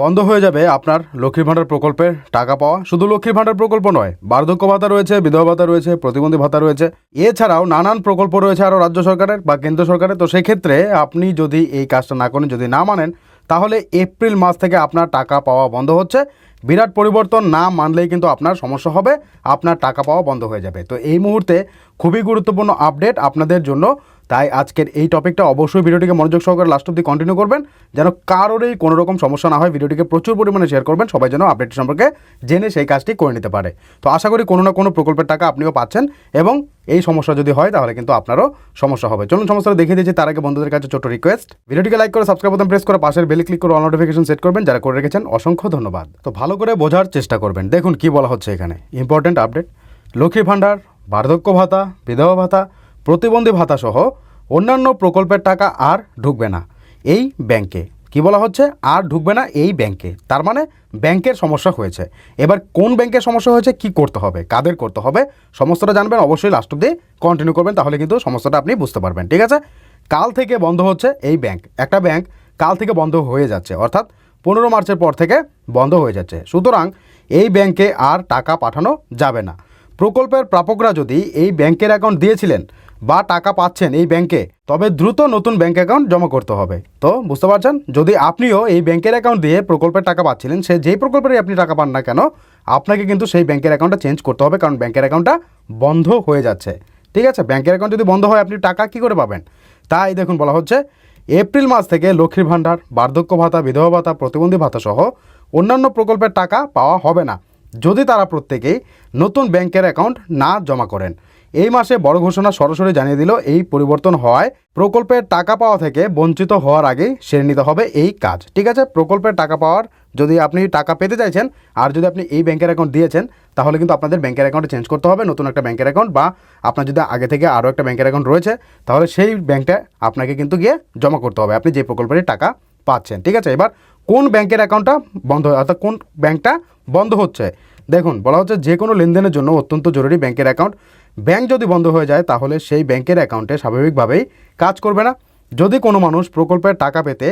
বন্ধ হয়ে যাবে আপনার লক্ষ্মীর ভাণ্ডার প্রকল্পের টাকা পাওয়া। শুধু লক্ষ্মীর ভাণ্ডার প্রকল্প নয়, বার্ধক্য ভাতা রয়েছে, বিধবা ভাতা রয়েছে, প্রতিবন্ধী ভাতা রয়েছে। এছাড়াও নানান প্রকল্প রয়েছে আরও রাজ্য সরকারের বা কেন্দ্র সরকারের। তো সেক্ষেত্রে আপনি যদি এই কাজটা না করেন, যদি না মানেন, তাহলে এপ্রিল মাস থেকে আপনার টাকা পাওয়া বন্ধ হচ্ছে। বিরাট পরিবর্তন না মানলেই কিন্তু আপনার সমস্যা হবে, আপনার টাকা পাওয়া বন্ধ হয়ে যাবে। তো এই মুহূর্তে খুবই গুরুত্বপূর্ণ আপডেট আপনাদের জন্য। তাই আজকের এই টপিকটা অবশ্যই ভিডিওটিকে মনোযোগ সহকারে লাস্ট অব্দি কন্টিনিউ করবেন। যেন কারোরই কোনো রকম সমস্যা না হয়, ভিডিওটিকে প্রচুর পরিমাণে শেয়ার করবেন, সবাই যেন আপডেট সম্পর্কে জেনে সেই কাজটি করে নিতে পারে। তো আশা করি কোনো না কোনো প্রকল্পের টাকা আপনিও পাচ্ছেন এবং এই সমস্যা যদি হয়, তাহলে কিন্তু আপনারও সমস্যা হবে। চলুন সমস্যাটা দেখিয়ে দিয়েছি তার আগে বন্ধুদের কাছে ছোট রিকোয়েস্ট ভিডিওটিকে লাইক করে সাবস্ক্রাইব বোতাম প্রেস করে পাশের বেল ক্লিক করে অল নোটিফিকেশন সেট করবেন। যারা করে রেখেছেন, অসংখ্য ধন্যবাদ। তো ভালো করে বোঝার চেষ্টা করবেন। দেখুন কি বলা হচ্ছে এখানে। ইম্পর্টেন্ট আপডেট লক্ষ্মী ভাণ্ডার, বার্ধক্য ভাতা, বিধবা ভাতা প্রতিবন্ধী ভাতা সহ অন্যান্য প্রকল্পের টাকা আর ঢুকবে না। এই ব্যাংকে। কি বলা হচ্ছে? আর ঢুকবে না এই ব্যাংকে। তার মানে ব্যাংকের সমস্যা হয়েছে। এবার কোন ব্যাংকের সমস্যা হয়েছে কি করতে হবে? কাদের করতে হবে? সমস্তটা জানবেন অবশ্যই লাস্ট অব্দি কন্টিনিউ করবেন, তাহলে কিন্তু সমস্যাটা আপনি বুঝতে পারবেন। ঠিক আছে? কাল থেকে বন্ধ হচ্ছে এই ব্যাংক। একটা ব্যাংক কাল থেকে বন্ধ হয়ে যাচ্ছে। অর্থাৎ পনেরো মার্চের পর থেকে বন্ধ হয়ে যাচ্ছে। সুতরাং এই ব্যাংকে আর টাকা পাঠানো যাবে না। প্রকল্পের প্রাপকরা যদি এই ব্যাংকের অ্যাকাউন্ট দিয়েছিলেন বা টাকা পাচ্ছেন এই ব্যাংকে, তবে দ্রুত নতুন ব্যাংক অ্যাকাউন্ট জমা করতে হবে। তো বুঝতে পারছেন? যদি আপনিও এই ব্যাংকের অ্যাকাউন্ট দিয়ে প্রকল্পের টাকা পাচ্ছিলেন, সে যেই প্রকল্পেরই আপনি টাকা পান না কেন, আপনাকে কিন্তু সেই ব্যাংকের অ্যাকাউন্টটা চেঞ্জ করতে হবে, কারণ ব্যাংকের অ্যাকাউন্টটা বন্ধ হয়ে যাচ্ছে। ঠিক আছে? ব্যাংকের অ্যাকাউন্ট যদি বন্ধ হয়, আপনি টাকা কী করে পাবেন? তাই দেখুন, বলা হচ্ছে, এপ্রিল মাস থেকে লক্ষ্মীর ভাণ্ডার, বার্ধক্য ভাতা, বিধবা ভাতা, প্রতিবন্ধী ভাতা সহ অন্যান্য প্রকল্পের টাকা পাওয়া হবে না, যদি তারা প্রত্যেকেই নতুন ব্যাংকের অ্যাকাউন্ট না জমা করেন। এই মাসে বড় ঘোষণা সরাসরি জানিয়ে দিল এই পরিবর্তন হওয়ায় প্রকল্পের টাকা পাওয়া থেকে বঞ্চিত হওয়ার আগেই সেরে নিতে হবে এই কাজ। ঠিক আছে? প্রকল্পের টাকা পাওয়ার যদি আপনি টাকা পেতে চাইছেন আর যদি আপনি এই ব্যাংকের অ্যাকাউন্ট দিয়েছেন, তাহলে কিন্তু আপনাদের ব্যাংকের অ্যাকাউন্টে চেঞ্জ করতে হবে, নতুন একটা ব্যাংকের অ্যাকাউন্ট বা আপনার যদি আগে থেকে আরও একটা ব্যাংকের অ্যাকাউন্ট রয়েছে, তাহলে সেই ব্যাংকটা আপনাকে কিন্তু গিয়ে জমা করতে হবে। আপনি যে প্রকল্পের টাকা পাচ্ছেন। ঠিক আছে? এবার কোন ব্যাংকের অ্যাকাউন্টটা বন্ধ অর্থাৎ কোন ব্যাংকটা বন্ধ হচ্ছে? দেখুন, বলা হচ্ছে যে কোনো লেনদেনের জন্য অত্যন্ত জরুরি ব্যাংকের অ্যাকাউন্ট ব্যাংক যদি বন্ধ হয়ে যায়, তাহলে সেই ব্যাংকের অ্যাকাউন্টে স্বাভাবিকভাবেই কাজ করবে না। যদি কোনো মানুষ প্রকল্পের টাকা পেতে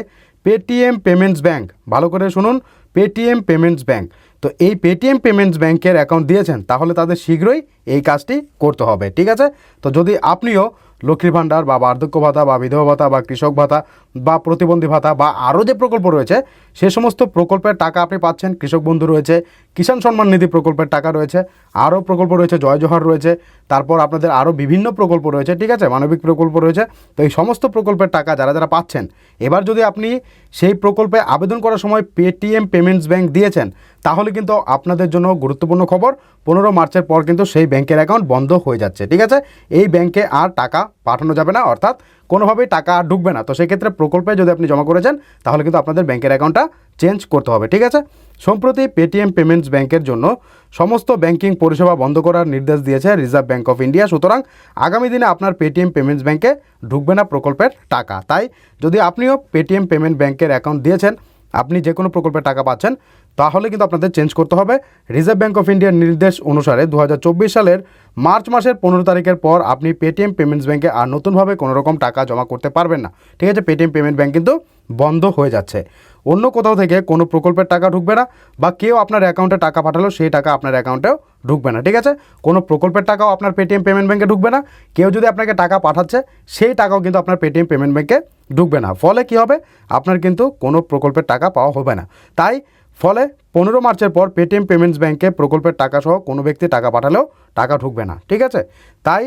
পেটিএম পেমেন্টস ব্যাংক ভালো করে শুনুন পেটিএম পেমেন্টস ব্যাংক তো এই পেটিএম পেমেন্টস ব্যাংকের অ্যাকাউন্ট দিয়েছেন, তাহলে তাদের শীঘ্রই এই কাজটি করতে হবে, ঠিক আছে? তো যদি আপনিও লক্ষ্মীর ভাণ্ডার বা বার্ধক্য ভাতা বা বিধবা ভাতা বা কৃষক ভাতা বা প্রতিবন্ধী ভাতা বা আরও যে প্রকল্প রয়েছে, সে সমস্ত প্রকল্পের টাকা আপনি পাচ্ছেন। কৃষক বন্ধু রয়েছে, কিষাণ সম্মান নিধি প্রকল্পের টাকা রয়েছে, আরও প্রকল্প রয়েছে, জয় জোহার রয়েছে, তারপর আপনাদের আরও বিভিন্ন প্রকল্প রয়েছে, ঠিক আছে? মানবিক প্রকল্প রয়েছে। তো এই সমস্ত প্রকল্পের টাকা যারা যারা পাচ্ছেন, এবার যদি আপনি সেই প্রকল্পে আবেদন করার সময় পেটিএম পেমেন্টস ব্যাংক দিয়েছেন তাহলে কিন্তু আপনাদের জন্য গুরুত্বপূর্ণ খবর, পনেরো মার্চের পর কিন্তু সেই ব্যাংকের অ্যাকাউন্ট বন্ধ হয়ে যাচ্ছে, ঠিক আছে? এই ব্যাংকে আর টাকা পাঠানো যাবে না, অর্থাৎ কোনোভাবেই টাকা আর ঢুকবে না। তো সেক্ষেত্রে প্রকল্পে যদি আপনি জমা করেছেন, তাহলে কিন্তু আপনাদের ব্যাংকের অ্যাকাউন্টটা চেঞ্জ করতে হবে, ঠিক আছে? সম্প্রতি পেটিএম পেমেন্টস ব্যাংকের জন্য সমস্ত ব্যাংকিং পরিষেবা বন্ধ করার নির্দেশ দিয়েছে রিজার্ভ ব্যাংক অফ ইন্ডিয়া সুতরাং আগামী দিনে আপনার পেটিএম পেমেন্টস ব্যাংকে ঢুকবে না প্রকল্পের টাকা। তাই যদি আপনিও পেটিএম পেমেন্ট ব্যাংকের অ্যাকাউন্ট দিয়েছেন, আপনি যে কোনো প্রকল্পের টাকা পাচ্ছেন তাহলে কিন্তু আপনাদের চেঞ্জ করতে হবে। রিজার্ভ ব্যাঙ্ক অফ ইন্ডিয়ার নির্দেশ অনুসারে দু হাজার চব্বিশ সালের মার্চ মাসের পনেরো তারিখের পর আপনি পেটিএম পেমেন্টস ব্যাঙ্কে আর নতুনভাবে কোনো রকম টাকা জমা করতে পারবেন না। ঠিক আছে পেটিএম পেমেন্ট ব্যাঙ্ক কিন্তু বন্ধ হয়ে যাচ্ছে। অন্য কোথাও থেকে কোনো প্রকল্পের টাকা ঢুকবে না বা কেউ আপনার অ্যাকাউন্টে টাকা পাঠালো, সেই টাকা আপনার অ্যাকাউন্টেও ঢুকবে না। ঠিক আছে, কোনো প্রকল্পের টাকাও আপনার পেটিএম পেমেন্ট ব্যাঙ্কে ঢুকবে না। কেউ যদি আপনাকে টাকা পাঠাচ্ছে, সেই টাকাও কিন্তু আপনার পেটিএম পেমেন্ট ব্যাঙ্কে ঢুকবে না। ফলে কি হবে? আপনার কিন্তু কোনো প্রকল্পের টাকা পাওয়া হবে না। তাই ফলে পনেরো মার্চের পর পেটিএম পেমেন্টস ব্যাংকে প্রকল্পের টাকা সহ কোনো ব্যক্তি টাকা পাঠালেও টাকা ঢুকবে না, ঠিক আছে? তাই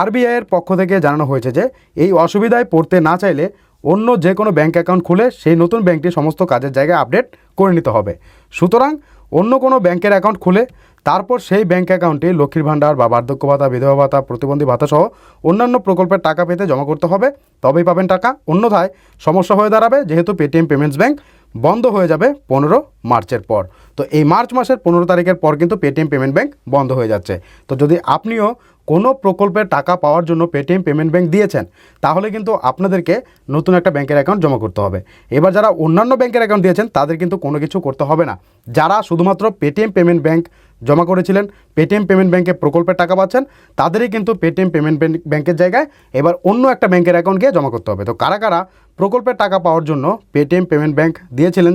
আরবিআইয়ের পক্ষ থেকে জানানো হয়েছে যে, এই অসুবিধায় পড়তে না চাইলে অন্য যে কোনো ব্যাঙ্ক অ্যাকাউন্ট খুলে সেই নতুন ব্যাংকটি সমস্ত কাজের জায়গায় আপডেট করে নিতে হবে। সুতরাং অন্য কোনো ব্যাংকের অ্যাকাউন্ট খুলে তারপর সেই ব্যাংক অ্যাকাউন্টে লক্ষ্মীর ভাণ্ডার বা বার্ধক্য ভাতা, বিধবা ভাতা, প্রতিবন্ধী ভাতা সহ অন্যান্য প্রকল্পের টাকা পেতে জমা করতে হবে। তবেই পাবেন টাকা। অন্যথায় সমস্যা হয়ে দাঁড়াবে, যেহেতু পেটিএম পেমেন্টস ব্যাংক বন্ধ হয়ে যাবে পনেরো মার্চের পর। তো এই মার্চ মাসের পনেরো তারিখের পর কিন্তু পেটিএম পেমেন্ট ব্যাঙ্ক বন্ধ হয়ে যাচ্ছে। তো যদি আপনিও কোনো প্রকল্পের টাকা পাওয়ার জন্য পেটিএম পেমেন্ট ব্যাংক দিয়েছেন, তাহলে কিন্তু আপনাদেরকে নতুন একটা ব্যাংকের অ্যাকাউন্ট জমা করতে হবে। এবার যারা অন্যান্য ব্যাংকের অ্যাকাউন্ট দিয়েছেন, তাদের কিন্তু কোনো কিছু করতে হবে না। যারা শুধুমাত্র পেটিএম পেমেন্ট ব্যাংক জমা করেছিলেন পেটিএম পেমেন্ট ব্যাংকে প্রকল্পের টাকা পাচ্ছেন, তাদেরই কিন্তু পেটিএম পেমেন্ট ব্যাংকের জায়গায় এবার অন্য একটা ব্যাংকের অ্যাকাউন্ট গিয়ে জমা করতে হবে। তো কারা কারা প্রকল্পের টাকা পাওয়ার জন্য পেটিএম পেমেন্ট ব্যাংক দিয়েছিলেন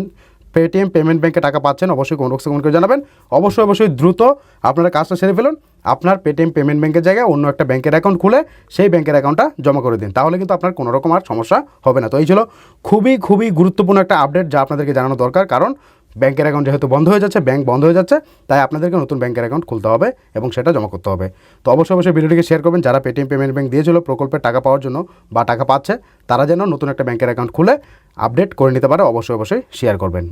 পেটিএম পেমেন্ট ব্যাংকে টাকা পাচ্ছেন, অবশ্যই কোন বক্সে করে জানাবেন। অবশ্যই অবশ্যই দ্রুত আপনারা কাজটা সেরে ফেলুন। আপনার পেটিএম পেমেন্ট ব্যাংকের জায়গায় অন্য একটা ব্যাংকের অ্যাকাউন্ট খুলে সেই ব্যাংকের অ্যাকাউন্টটা জমা করে দিন। তাহলে কিন্তু আপনার কোনো রকম আর সমস্যা হবে না। তো এই ছিল খুবই খুবই গুরুত্বপূর্ণ একটা আপডেট যা আপনাদেরকে জানানো দরকার। কারণ ব্যাংকের অ্যাকাউন্ট যেহেতু বন্ধ হয়ে যাচ্ছে ব্যাঙ্ক বন্ধ হয়ে যাচ্ছে, তাই আপনাদেরকে নতুন ব্যাঙ্কের অ্যাকাউন্ট খুলতে হবে এবং সেটা জমা করতে হবে। তো অবশ্যই অবশ্যই ভিডিওটিকে শেয়ার করবেন। যারা পেটিএম পেমেন্ট ব্যাঙ্ক দিয়েছিল, প্রকল্পে টাকা পাওয়ার জন্য বা টাকা পাচ্ছে, তারা যেন নতুন একটা ব্যাংকের অ্যাকাউন্ট খুলে আপডেট করে নিতে পারে, অবশ্যই অবশ্যই শেয়ার করবেন।